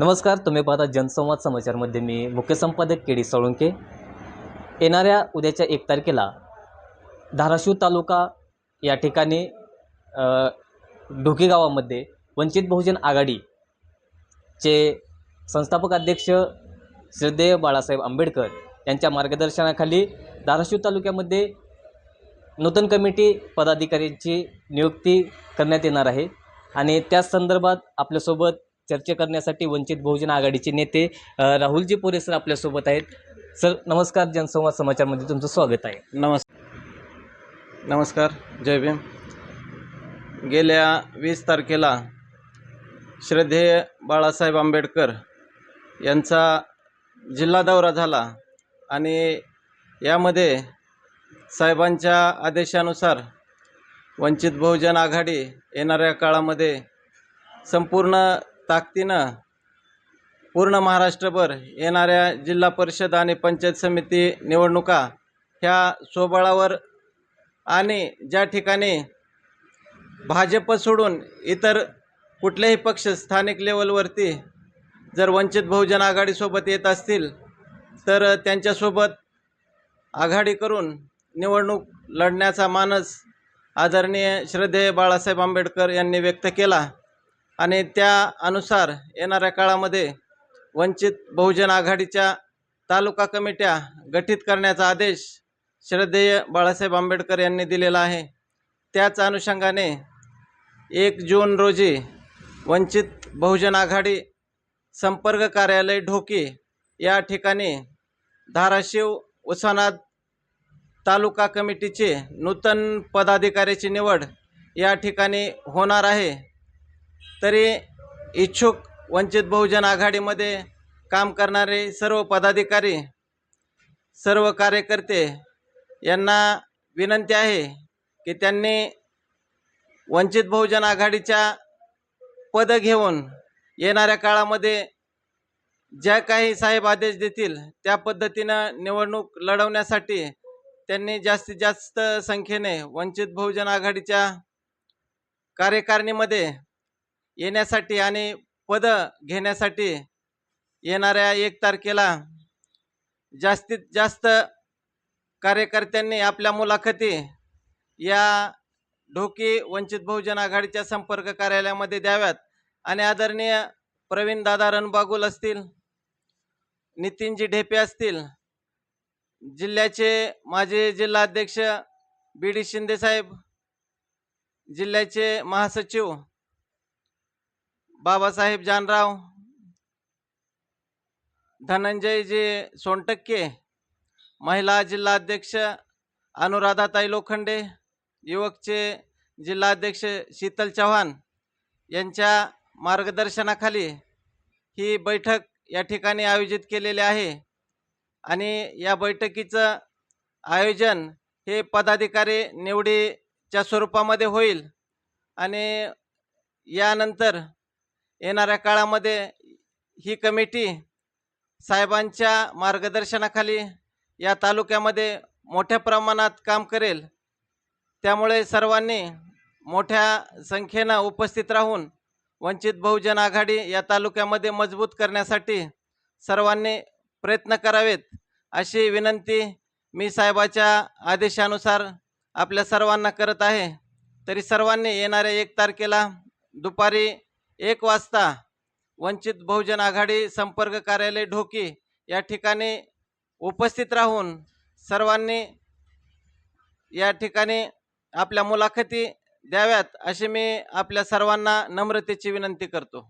नमस्कार तुम्ही पाहता जनसंवाद समाचारमध्ये मी मुख्य संपादक के डी साळुंके येणाऱ्या उद्याच्या एक तारखेला धाराशिव तालुका या ठिकाणी अ, गावामध्ये वंचित बहुजन आघाडीचे संस्थापक अध्यक्ष श्रद्धेय बाळासाहेब आंबेडकर यांच्या मार्गदर्शनाखाली धाराशिव तालुक्यामध्ये नूतन कमिटी पदाधिकाऱ्यांची नियुक्ती करण्यात येणार आहे. आणि त्याच संदर्भात आपल्यासोबत चर्चा करण्यासाठी वंचित बहुजन आघाडीचे नेते राहुलजी पोरे सर आपल्यासोबत आहेत. सर नमस्कार जनसंवाद समाचारमध्ये तुमचं स्वागत आहे. नमस् नमस्कार जय भीम. गेल्या वीस तारखेला श्रद्धेय बाळासाहेब आंबेडकर यांचा जिल्हा दौरा झाला आणि यामध्ये साहेबांच्या आदेशानुसार वंचित बहुजन आघाडी येणाऱ्या काळामध्ये संपूर्ण ताकदीनं पूर्ण महाराष्ट्रभर येणाऱ्या जिल्हा परिषद आणि पंचायत समिती निवडणुका ह्या सोबळावर आणि ज्या ठिकाणी भाजप सोडून इतर कुठलेही पक्ष स्थानिक लेवलवरती जर वंचित बहुजन आघाडीसोबत येत असतील तर त्यांच्यासोबत आघाडी करून निवडणूक लढण्याचा मानस आदरणीय श्रद्धेय बाळासाहेब आंबेडकर यांनी व्यक्त केला. आणि त्या अनुसार येणाऱ्या काळामध्ये वंचित बहुजन आघाडीच्या तालुका कमिट्या गठीत करण्याचा आदेश श्रद्धेय बाळासाहेब आंबेडकर यांनी दिलेला आहे. त्याच अनुषंगाने एक जून रोजी वंचित बहुजन आघाडी संपर्क कार्यालय ढोकी या ठिकाणी धाराशिव उस्मानाबाद तालुका कमिटीचे नूतन पदाधिकाऱ्याची निवड या ठिकाणी होणार आहे. तरी इच्छुक वंचित बहुजन आघाडीमध्ये काम करणारे सर्व पदाधिकारी सर्व कार्यकर्ते यांना विनंती आहे की त्यांनी वंचित बहुजन आघाडीच्या पद घेऊन येणाऱ्या काळामध्ये ज्या काही साहेब आदेश देतील त्या पद्धतीनं निवडणूक लढवण्यासाठी त्यांनी जास्तीत जास्त संख्येने वंचित बहुजन आघाडीच्या कार्यकारिणीमध्ये येण्यासाठी आणि पद घेण्यासाठी येणाऱ्या एक तारखेला जास्तीत जास्त कार्यकर्त्यांनी आपल्या मुलाखती या ढोकी वंचित बहुजन आघाडीच्या संपर्क कार्यालयामध्ये द्याव्यात. आणि आदरणीय प्रवीण दादा रणबागुल असतील नितीनजी ढेपे असतील जिल्ह्याचे माजी जिल्हाध्यक्ष बी डी शिंदेसाहेब जिल्ह्याचे महासचिव बाबासाहेब जानराव धनंजयजी सोनटक्के महिला जिल्हाध्यक्ष अनुराधाताई लोखंडे युवकचे जिल्हाध्यक्ष शीतल चव्हाण यांच्या मार्गदर्शनाखाली ही बैठक या ठिकाणी आयोजित केलेली आहे आणि या बैठकीचं आयोजन हे पदाधिकारी निवडीच्या स्वरूपामध्ये होईल आणि यानंतर येणाऱ्या काळामध्ये ही कमिटी साहेबांच्या मार्गदर्शनाखाली या तालुक्यामध्ये मोठ्या प्रमाणात काम करेल. त्यामुळे सर्वांनी मोठ्या संख्येनं उपस्थित राहून वंचित बहुजन आघाडी या तालुक्यामध्ये मजबूत करण्यासाठी सर्वांनी प्रयत्न करावेत अशी विनंती मी साहेबाच्या आदेशानुसार आपल्या सर्वांना करत आहे. तरी सर्वांनी येणाऱ्या एक तारखेला दुपारी एक वाजता वंचित बहुजन आघाडी संपर्क कार्यालय ढोकी या ठिकाणी उपस्थित राहून सर्वांनी या ठिकाणी आपल्या मुलाखती द्याव्यात अशी मी आपल्या सर्वांना नम्रतेची विनंती करतो.